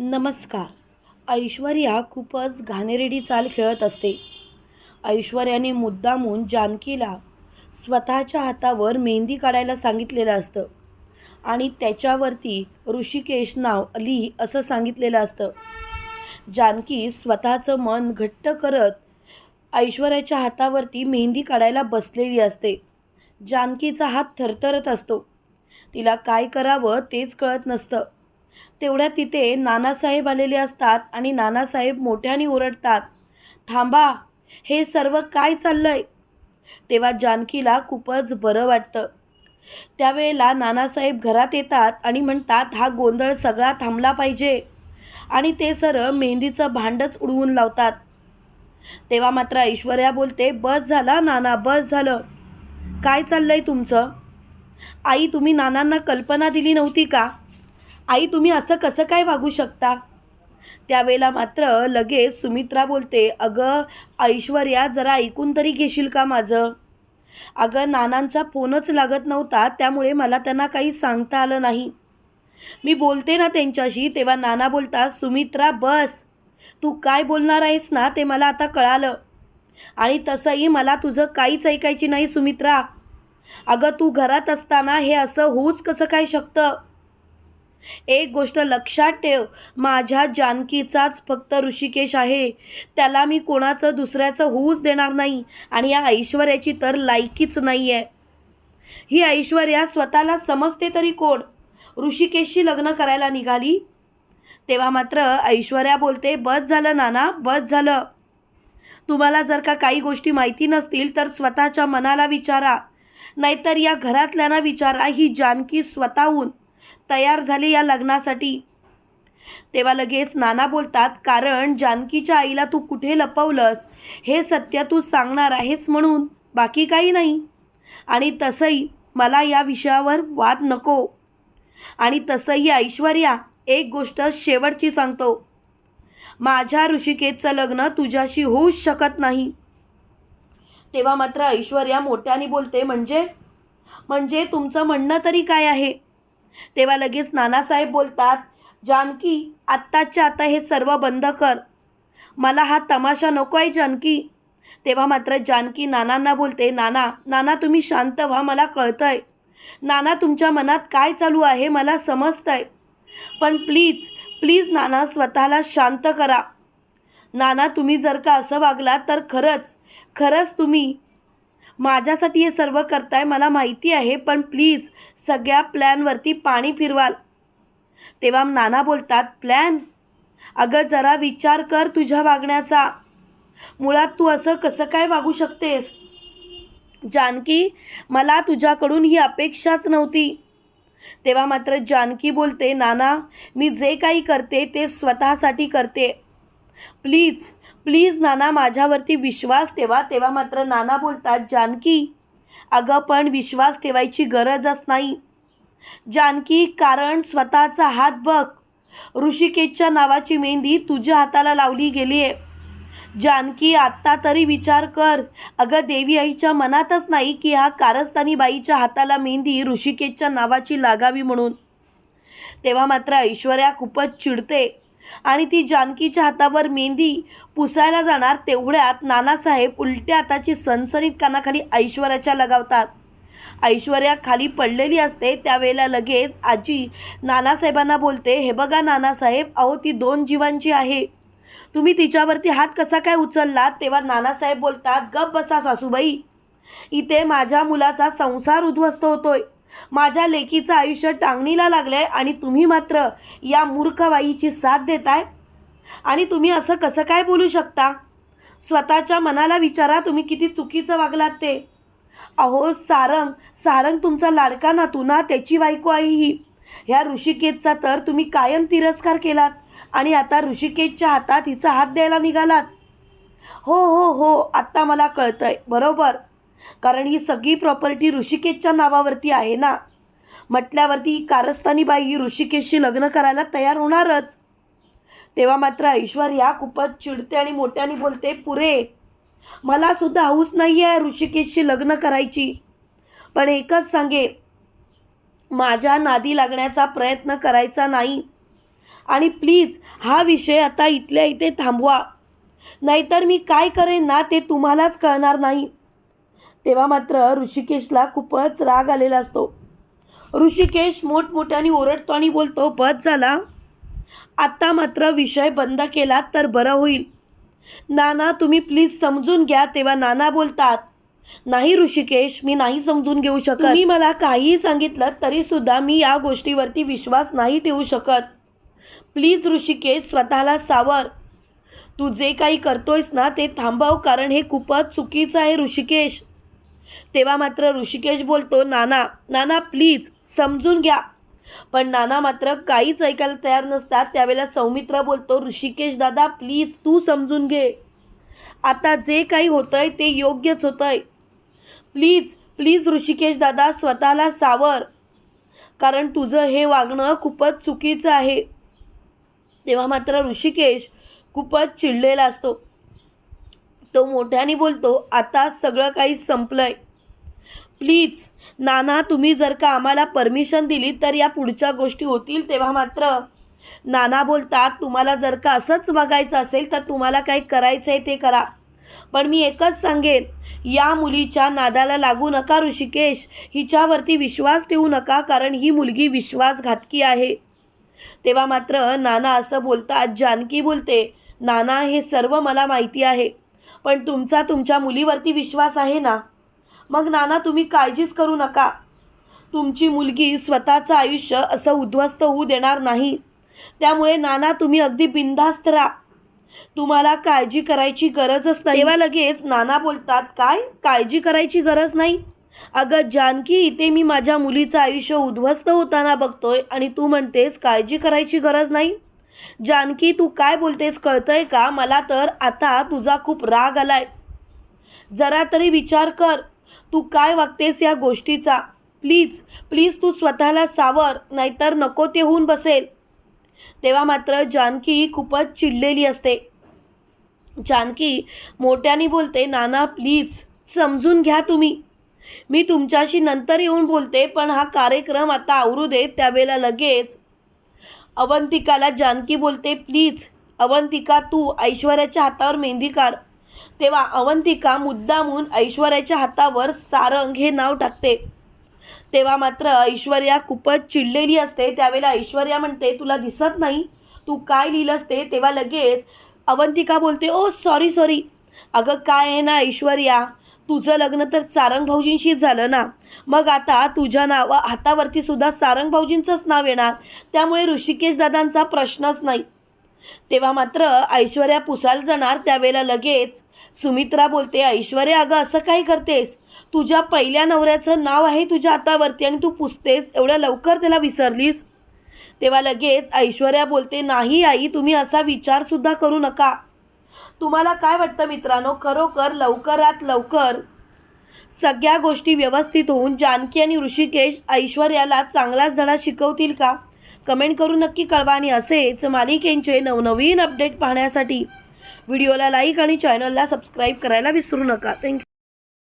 नमस्कार. ऐश्वर्या खूपच घाणेरडी चाल खेळत असते. ऐश्वर्याने मुद्दामून जानकीला स्वतःच्या हातावर मेहंदी काढायला सांगितलेलं असतं आणि त्याच्यावरती ऋषिकेश नाव लिही असं सांगितलेलं असतं. जानकी स्वतःचं मन घट्ट करत ऐश्वर्याच्या हातावरती मेहंदी काढायला बसलेली असते. जानकीचा हात थरथरत असतो. तिला काय करावं तेच कळत नसतं. तेवढ्या तिथे नानासाहेब आलेले असतात आणि नानासाहेब मोठ्याने ओरडतात थांबा हे सर्व काय चाललंय? तेव्हा जानकीला खूपच बरं वाटतं. त्यावेळेला नानासाहेब घरात येतात आणि म्हणतात हा गोंधळ सगळा थांबला पाहिजे. आणि ते सरळ मेहंदीचं भांडच उडवून लावतात. तेव्हा मात्र ऐश्वर्या बोलते बस झाला नाना बस झालं. काय चाललंय तुमचं? आई तुम्ही नानांना कल्पना दिली नव्हती का? आई तुम्ही असं कसं काय वागू शकता? त्यावेळेला मात्र लगेच सुमित्रा बोलते अगं ऐश्वर्या जरा ऐकून तरी घेशील का माझं? अगं नानांचा फोनच लागत नव्हता त्यामुळे मला त्यांना काही सांगता आलं नाही. मी बोलते ना त्यांच्याशी तेव्हा नाना बोलतात सुमित्रा बस. तू काय बोलणार आहेस ना ते मला आता कळालं. आणि तसंही मला तुझं काहीच ऐकायची नाही सुमित्रा. अगं तू घरात असताना हे असं होऊच कसं काय शकतं? एक गोष्ट लक्षात ठेव माझ्या जानकीचाच फक्त ऋषिकेश आहे. त्याला मी कोणाचं दुसऱ्याचं होऊच देणार नाही आणि या ऐश्वर्याची तर लायकीच नाही आहे ही ऐश्वर्या स्वतःला समजते तरी कोण? ऋषिकेशशी लग्न करायला निघाली? तेव्हा मात्र ऐश्वर्या बोलते बस झालं नाना बस झालं. तुम्हाला जर का काही गोष्टी माहिती नसतील तर स्वतःच्या मनाला विचारा. नाहीतर या घरातल्यांना विचारा ही जानकी स्वतःहून तयार झाले या लग्नासाठी. तेव्हा लगेच नाना बोलतात कारण जानकीच्या आईला तू कुठे लपवलंस? हे सत्य तू सांगणार आहेस म्हणून. बाकी काही नाही. आणि तसंही मला या विषयावर वाद नको. आणि तसंही ऐश्वर्या एक गोष्ट शेवटची सांगतो. माझ्या ऋषिकेतचं लग्न तुझ्याशी होऊच शकत नाही. तेव्हा मात्र ऐश्वर्या मोठ्याने बोलते म्हणजे? म्हणजे तुमचं म्हणणं तरी काय आहे? तेव्हा लगेच नानासाहेब बोलतात जानकी आत्ताच्या आता हे सर्व बंद कर. मला हा तमाशा नको आहे जानकी. तेव्हा मात्र जानकी नानांना बोलते नाना नाना तुम्ही शांत व्हा मला कळतंय. नाना तुमच्या मनात काय चालू आहे मला समजतंय. पण प्लीज प्लीज नाना स्वतःला शांत करा. नाना तुम्ही जर का असं वागलात तर खरंच खरंच तुम्ही माझ्यासाठी हे सर्व करताय मला माहिती आहे पण प्लीज सगळ्या प्लॅनवरती पाणी फिरवाल. तेव्हा नाना बोलतात प्लॅन अगं जरा विचार कर तुझ्या वागण्याचा. मुळात तू असं कसं काय वागू शकतेस? जानकी मला तुझ्याकडून ही अपेक्षाच नव्हती. तेव्हा मात्र जानकी बोलते नाना मी जे काही करते ते स्वतःसाठी करते. प्लीज प्लीज नाना माझ्यावरती विश्वास ठेवा. तेव्हा मात्र नाना बोलतात जानकी अगं पण विश्वास ठेवायची गरजच नाही. जानकी कारण स्वतःचा हात बघ. ऋषिकेशच्या नावाची मेहंदी तुझ्या हाताला लावली गेली आहे जानकी आत्ता तरी विचार कर. अगं देवी आईच्या मनातच नाही की हा कारस्थानी बाईच्या हाताला मेहंदी ऋषिकेशच्या नावाची लागावी म्हणून. तेव्हा मात्र ऐश्वर्या खूपच चिडते. आणि ती जानकीच्या हातावर मेहंदी पुसायला जाणार तेवढ्यात नानासाहेब उलट्या हाताची सनसनीत कानाखाली ऐश्वर्याच्या लगावतात. ऐश्वर्या खाली पडलेली असते त्यावेळेला लगेच आजी नानासाहेबांना बोलते हे बघा नानासाहेब अहो ती दोन जीवांची आहे. तुम्ही तिच्यावरती हात कसा काय उचललात तेव्हा नानासाहेब बोलतात गप बसा सासूबाई. इथे माझ्या मुलाचा संसार उद्ध्वस्त होतोय. माझ्या लेकीचं आयुष्य टांगणीला लागलं आहे आणि तुम्ही मात्र या मूर्खबाईची साथ देताय. आणि तुम्ही असं कसं काय बोलू शकता? स्वतःच्या मनाला विचारा तुम्ही किती चुकीचं वागलात ते. अहो सारंग सारंग तुमचा लाडका नातू ना त्याची बायको आहे ही. ह्या ऋषिकेशचा तर तुम्ही कायम तिरस्कार केलात आणि आता ऋषिकेशच्या हातात हिचा हात द्यायला निघालात. हो हो हो आत्ता मला कळतंय. बरोबर? कारण ही सगळी प्रॉपर्टी ऋषिकेशच्या नावावरती आहे ना. म्हटल्यावरती ही कारस्थानी बाई ही ऋषिकेशशी लग्न करायला तयार होणारच. तेव्हा मात्र ऐश्वर्या खूपच चिडते आणि मोठ्याने बोलते पुरे मला सुद्धा हौस नाही आहे ऋषिकेशशी लग्न करायची. पण एकच सांगे माझ्या नादी लागण्याचा प्रयत्न करायचा नाही. आणि प्लीज हा विषय आता इथल्या इथे थांबवा. नाहीतर मी काय करेन ना ते तुम्हालाच कळणार नाही. तेव्हा मात्र ऋषिकेशला खूपच राग आलेला असतो. ऋषिकेश मोठमोठ्याने ओरडतो आणि बोलतो बस झाला. आता मात्र विषय बंद केला तर बरं होईल. नाना तुम्ही प्लीज समजून घ्या तेव्हा नाना बोलतात. नाही ऋषिकेश मी नाही समजून घेऊ शकत. तुम्ही मला काहीही सांगितलं तरी सुद्धा मी या गोष्टीवरती विश्वास नाही ठेवू शकत. प्लीज ऋषिकेश स्वतःला सावर. तू जे काही करतोयस ना ते थांबव कारण हे खूपच चुकीचं आहे ऋषिकेश. तेव्हा मात्र ऋषिकेश बोलतो नाना नाना प्लीज समजून घ्या. पण नाना मात्र काहीच ऐकायला तयार नसतात. त्यावेळेला सौमित्र बोलतो ऋषिकेश दादा प्लीज तू समजून घे. आता जे काही होतंय ते योग्यच होतंय. प्लीज प्लीज ऋषिकेश दादा स्वतःला सावर. कारण तुझं हे वागणं खूपच चुकीचं आहे. तेव्हा मात्र ऋषिकेश खूपच चिडलेला असतो. तो मोठ्याने बोलतो आता सगळं काही संपलंय. प्लीज नाना तुम्ही जर का आम्हाला परमिशन दिली तर या पुढच्या गोष्टी होतील तेव्हा मात्र. नाना बोलतात तुम्हाला जर का असंच वागायचं असेल तर तुम्हाला काय करायचं आहे ते करा. पण मी एकच सांगेन या मुलीच्या नादाला लागू नका ऋषिकेश. हिच्यावरती विश्वास ठेवू नका कारण ही मुलगी विश्वासघातकी आहे. तेव्हा मात्र नाना असं बोलतात जानकी बोलते नाना हे सर्व मला माहिती आहे. पण तुमचा तुमच्या मुलीवरती विश्वास आहे ना? मग नाना तुम्ही काळजीच करू नका. तुमची मुलगी स्वतःचं आयुष्य असं उद्ध्वस्त होऊ देणार नाही. त्यामुळे नाना तुम्ही अगदी बिनधास्त राहा. तुम्हाला काळजी करायची गरजच नाही. तेव्हा लगेच नाना बोलतात काय? काळजी करायची गरज नाही? अगं जानकी इथे मी माझ्या मुलीचं आयुष्य उद्ध्वस्त होताना बघतोय आणि तू म्हणतेस काळजी करायची गरज नाही? जानकी तू काय बोलतेस कळतंय का? मला तर आता तुझा खूप राग आलाय. जरा तरी विचार कर. तू काय वागतेस या गोष्टीचा? प्लीज प्लीज तू स्वतःला सावर नाहीतर नको ते होऊन बसेल. तेव्हा मात्र जानकी खूपच चिडलेली असते. जानकी मोठ्याने बोलते नाना प्लीज समजून घ्या तुम्ही. मी तुमच्याशी नंतर येऊन बोलते पण हा कार्यक्रम आता आवरू दे त्यावेळेला लगेच अवंतिकाला जानकी बोलते प्लीज अवंतिका तू ऐश्वर्याच्या हातावर मेहंदी काढ. तेव्हा अवंतिका मुद्दामून ऐश्वर्याच्या हातावर सारंग हे नाव टाकते. तेव्हा मात्र ऐश्वर्या खूपच चिडलेली असते. त्यावेळेला ऐश्वर्या म्हणते तुला दिसत नाही? तू काय लिहिलं असते? तेव्हा लगेच अवंतिका बोलते ओ सॉरी सॉरी अगं काय आहे ना ऐश्वर्या? तुझं लग्न तर सारंग भाऊजींशीच झालं ना. मग आता तुझ्या नाव हातावरती सुद्धा सारंग भाऊजींचंच नाव येणार. त्यामुळे ऋषिकेश दादांचा प्रश्नच नाही. तेव्हा मात्र ऐश्वर्या पुसायला जाणार त्यावेळेला लगेच. सुमित्रा बोलते ऐश्वर्या अगं असं काय करतेस? तुझ्या पहिल्या नवऱ्याचं नाव आहे तुझ्या हातावरती आणि तू पुसतेस. एवढ्या लवकर त्याला विसरलीस? तेव्हा लगेच ऐश्वर्या बोलते नाही आई तुम्ही असा विचारसुद्धा करू नका. तुम्हाला काय वाटतं मित्रांनो? खरोखर लवकरात लवकर सगळ्या गोष्टी व्यवस्थित होऊन जानकी आणि ऋषिकेश ऐश्वर्याला चांगलाच धडा शिकवतील का? कमेंट करून नक्की कळवा आणि असेच मालिकेंचे नवनवीन अपडेट पाहण्यासाठी व्हिडिओला लाईक आणि चॅनलला सबस्क्राईब करायला विसरू नका. थँक्यू